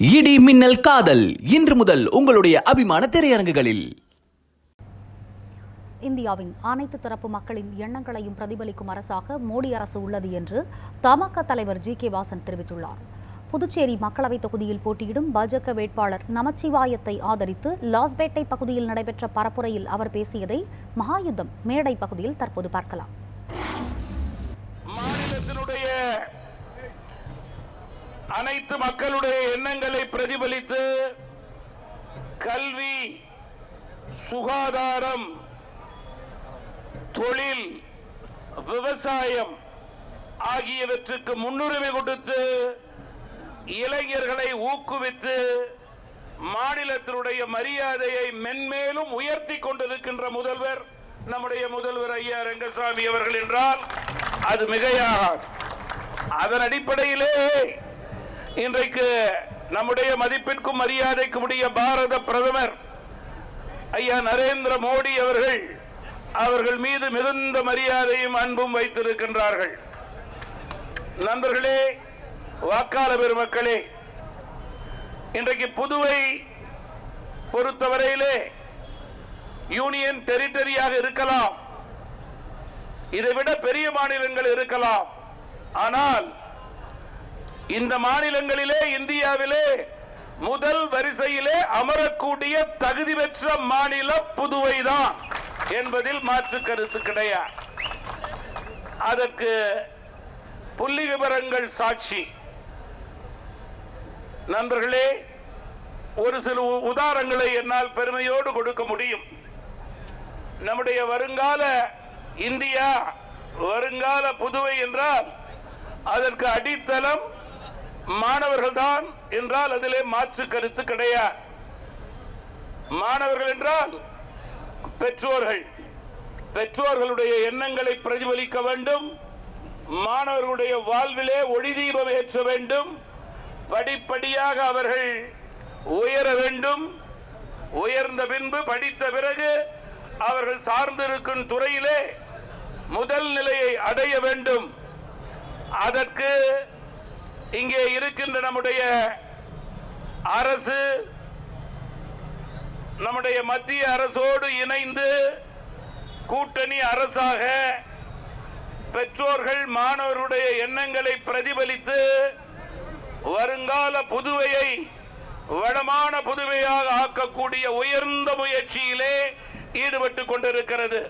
இடி மின்னல் காதல். இன்று முதல் உங்களுடைய அபிமான திரையரங்குகளில். இந்தியாவின் அனைத்து தரப்பு மக்களின் எண்ணங்களையும் பிரதிபலிக்கும் அரசாக மோடி அரசு உள்ளது என்று தமாக தலைவர் ஜி கே வாசன் தெரிவித்துள்ளார். புதுச்சேரி மக்களவைத் தொகுதியில் போட்டியிடும் பாஜக வேட்பாளர் நமச்சிவாயத்தை ஆதரித்து லாஸ்பேட்டை பகுதியில் நடைபெற்ற பரப்புரையில் அவர் பேசியதை மகாயுத்தம் மேடை பகுதியில் தற்போது பார்க்கலாம் மாநிலத்தினுடைய அனைத்து மக்களுடைய எண்ணங்களை பிரதிபலித்து கல்வி சுகாதாரம் தொழில் விவசாயம் ஆகியவற்றுக்கு முன்னுரிமை கொடுத்து இளைஞர்களை ஊக்குவித்து மாநிலத்தினுடைய மரியாதையை மென்மேலும் உயர்த்தி கொண்டிருக்கின்ற முதல்வர் நம்முடைய முதல்வர் ஐயா ரங்கசாமி அவர்கள் என்றால் அது மிகையாக அதன் அடிப்படையிலே இன்றைக்கு நம்முடைய மதிப்பிற்கும் மரியாதைக்கும் உடைய பாரத பிரதமர் ஐயா நரேந்திர மோடி அவர்கள் அவர்கள் மீது மிகுந்த மரியாதையும் அன்பும் வைத்திருக்கின்றார்கள். நண்பர்களே வாக்காள பெருமக்களே இன்றைக்கு புதுவை பொறுத்தவரையிலே யூனியன் டெரிட்டரியாக இருக்கலாம். இதைவிட பெரிய மாநிலங்கள் இருக்கலாம். ஆனால் இந்த மாநிலங்களிலே இந்தியாவிலே முதல் வரிசையிலே அமரக்கூடிய தகுதி பெற்ற மாநிலம் புதுவைதான் என்பதில் மாற்று கருத்து கிடையாது. அதற்கு புள்ளி விவரங்கள் சாட்சி. நண்பர்களே ஒரு சில உ- உதாரணங்களை என்னால் பெருமையோடு கொடுக்க முடியும். நம்முடைய வருங்கால இந்தியா வருங்கால புதுவை என்றால் அதற்கு அடித்தளம் மாணவர்கள்தான் என்றால் அதிலே மாற்று கருத்து கிடையாது. மாணவர்கள் என்றால் பெற்றோர்கள். பெற்றோர்களுடைய எண்ணங்களை பிரதிபலிக்க வேண்டும். மாணவர்களுடைய வாழ்விலே ஒளி தீபம் ஏற்ற வேண்டும். படிப்படியாக அவர்கள் உயர வேண்டும். உயர்ந்த பின்பு படித்த பிறகு அவர்கள் சார்ந்திருக்கும் துறையிலே முதல் நிலையை அடைய வேண்டும். அதற்கு இங்கே இருக்கின்ற நம்முடைய அரசு நம்முடைய மத்திய அரசோடு இணைந்து கூட்டணி அரசாக பெற்றோர்கள் மாணவர்களுடைய எண்ணங்களை பிரதிபலித்து வருங்கால புதுவையை வளமான புதுவையாக ஆக்கக்கூடிய உயர்ந்த முயற்சியிலே ஈடுபட்டு கொண்டிருக்கிறது.